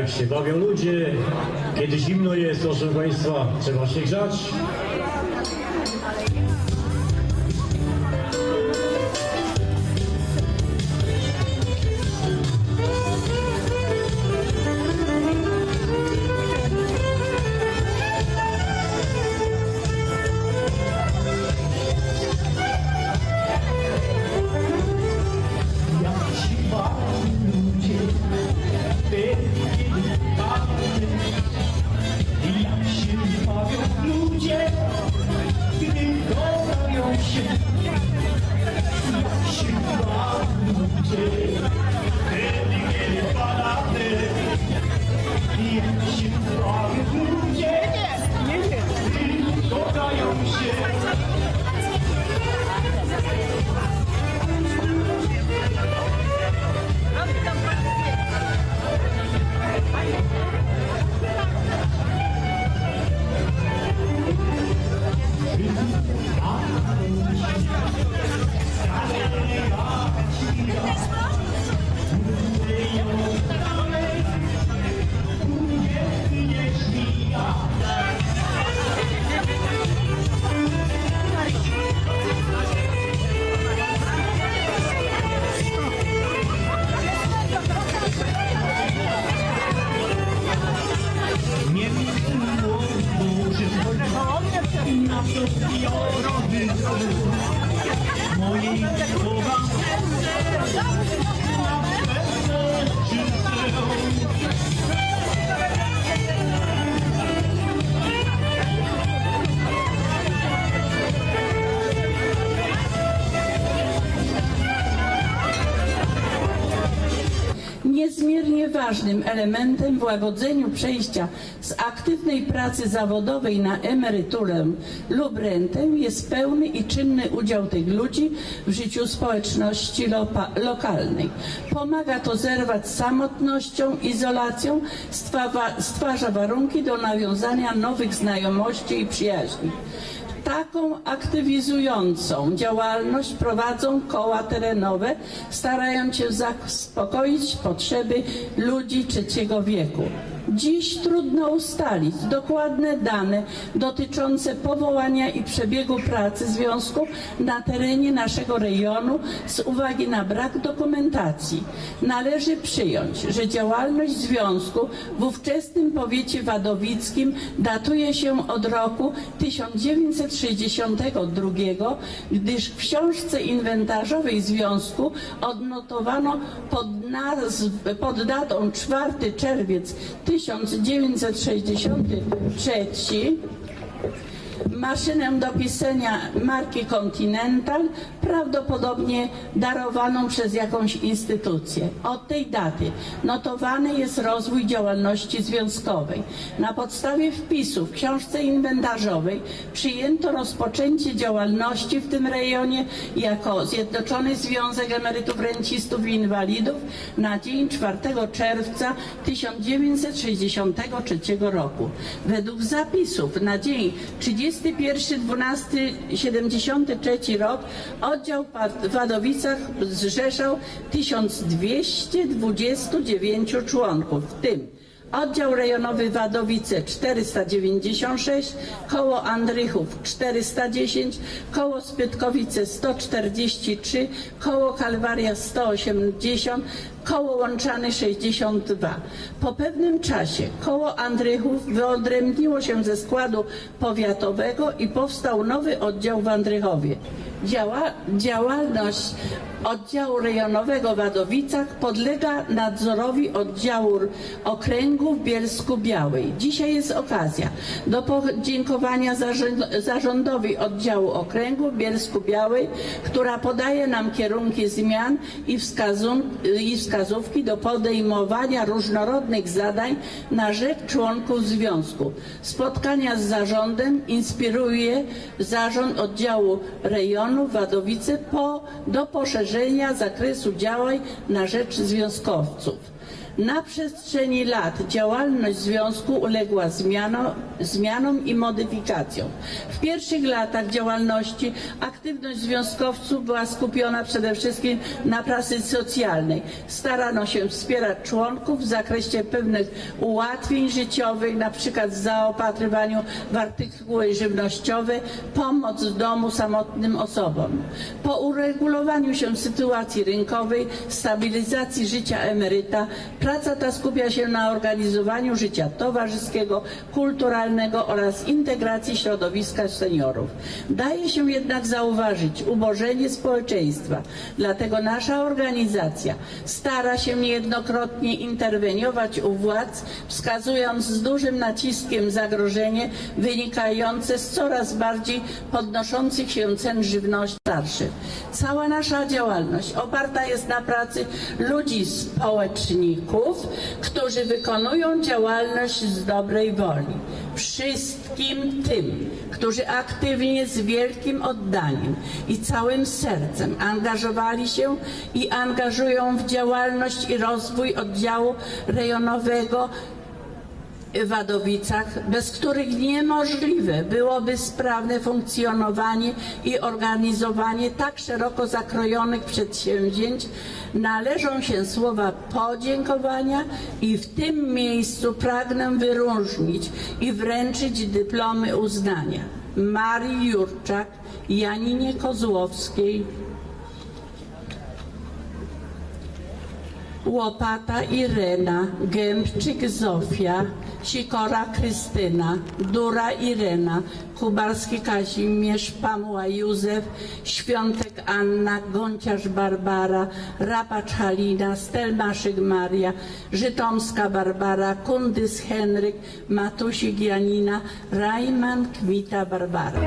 Jak się bawią ludzie, kiedy zimno jest, proszę Państwa, trzeba się grzać. Na to biorowy mojej słowa na pewno czyste. Niezmiernie ważnym elementem w łagodzeniu przejścia z aktywnej pracy zawodowej na emeryturę lub rentę jest pełny i czynny udział tych ludzi w życiu społeczności lokalnej. Pomaga to zerwać samotnością, izolacją, stwarza warunki do nawiązania nowych znajomości i przyjaźni. Taką aktywizującą działalność prowadzą koła terenowe, starając się zaspokoić potrzeby ludzi trzeciego wieku. Dziś trudno ustalić dokładne dane dotyczące powołania i przebiegu pracy związku na terenie naszego rejonu z uwagi na brak dokumentacji. Należy przyjąć, że działalność związku w ówczesnym powiecie wadowickim datuje się od roku 1962, gdyż w książce inwentarzowej związku odnotowano pod, nazw, pod datą 4 czerwiec 1963 maszynę do pisania marki Continental, prawdopodobnie darowaną przez jakąś instytucję. Od tej daty notowany jest rozwój działalności związkowej. Na podstawie wpisów w książce inwentarzowej przyjęto rozpoczęcie działalności w tym rejonie jako Zjednoczony Związek Emerytów, Rencistów i Inwalidów na dzień 4 czerwca 1963 roku. Według zapisów na dzień 31.12.73 rok oddział w Wadowicach zrzeszał 1229 członków, w tym Oddział rejonowy Wadowice 496, koło Andrychów 410, koło Spytkowice 143, koło Kalwaria 180, koło Łączany 62. Po pewnym czasie koło Andrychów wyodrębniło się ze składu powiatowego i powstał nowy oddział w Andrychowie. Działa, działalność oddziału rejonowego w Wadowicach podlega nadzorowi oddziału okręgu w Bielsku Białej. Dzisiaj jest okazja do podziękowania zarząd- zarządowi oddziału okręgu w Bielsku Białej, która podaje nam kierunki zmian i, i wskazówki do podejmowania różnorodnych zadań na rzecz członków związku. Spotkania z zarządem inspiruje zarząd oddziału rejonu Wadowice po, do poszerzenia zakresu działań na rzecz związkowców. Na przestrzeni lat działalność związku uległa zmiano, zmianom i modyfikacjom. W pierwszych latach działalności aktywność związkowców była skupiona przede wszystkim na pracy socjalnej. Starano się wspierać członków w zakresie pewnych ułatwień życiowych, na przykład w zaopatrywaniu w artykuły żywnościowe, pomoc w domu samotnym osobom. Po uregulowaniu się sytuacji rynkowej, stabilizacji życia emeryta, praca ta skupia się na organizowaniu życia towarzyskiego, kulturalnego oraz integracji środowiska seniorów. Daje się jednak zauważyć ubożenie społeczeństwa, dlatego nasza organizacja stara się niejednokrotnie interweniować u władz, wskazując z dużym naciskiem zagrożenie wynikające z coraz bardziej podnoszących się cen żywności starszych. Cała nasza działalność oparta jest na pracy ludzi społeczników, którzy wykonują działalność z dobrej woli. Wszystkim tym, którzy aktywnie, z wielkim oddaniem i całym sercem angażowali się i angażują w działalność i rozwój oddziału rejonowego Wadowicach, bez których niemożliwe byłoby sprawne funkcjonowanie i organizowanie tak szeroko zakrojonych przedsięwzięć, należą się słowa podziękowania i w tym miejscu pragnę wyróżnić i wręczyć dyplomy uznania. Marii Jurczak, Janinie Kozłowskiej, Łopata Irena, Gębczyk Zofia, Sikora Krystyna, Dura Irena, Kubalski Kazimierz, Pamuła Józef, Świątek Anna, Gąciarz Barbara, Rapacz Halina, Stelmaszyk Maria, Żytomska Barbara, Kundys Henryk, Matusik Janina, Rajman Kwita Barbara.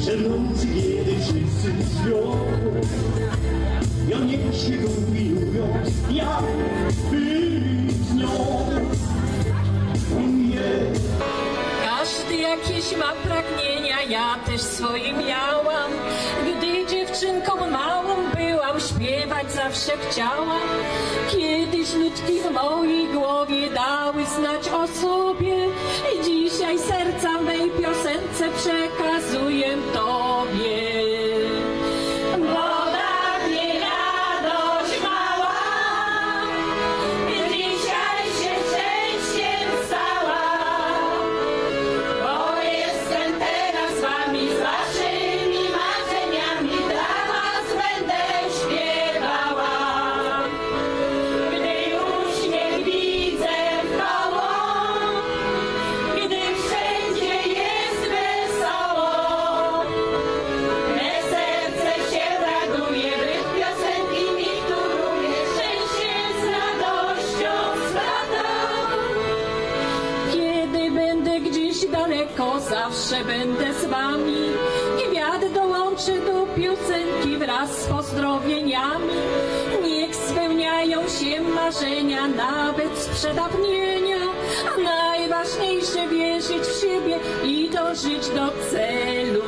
Że wszyscy ja być z nią. Nie. Każdy jakieś ma pragnienia, ja też swoje miałam. Gdy dziewczynką małą byłam, śpiewać zawsze chciałam. Kiedyś nutki w mojej głowie dały znać o sobie. I dzisiaj serca daleko, zawsze będę z wami. Kwiat dołączy do piosenki wraz z pozdrowieniami. Niech spełniają się marzenia, nawet z przedawnienia. A najważniejsze wierzyć w siebie i dążyć do celu.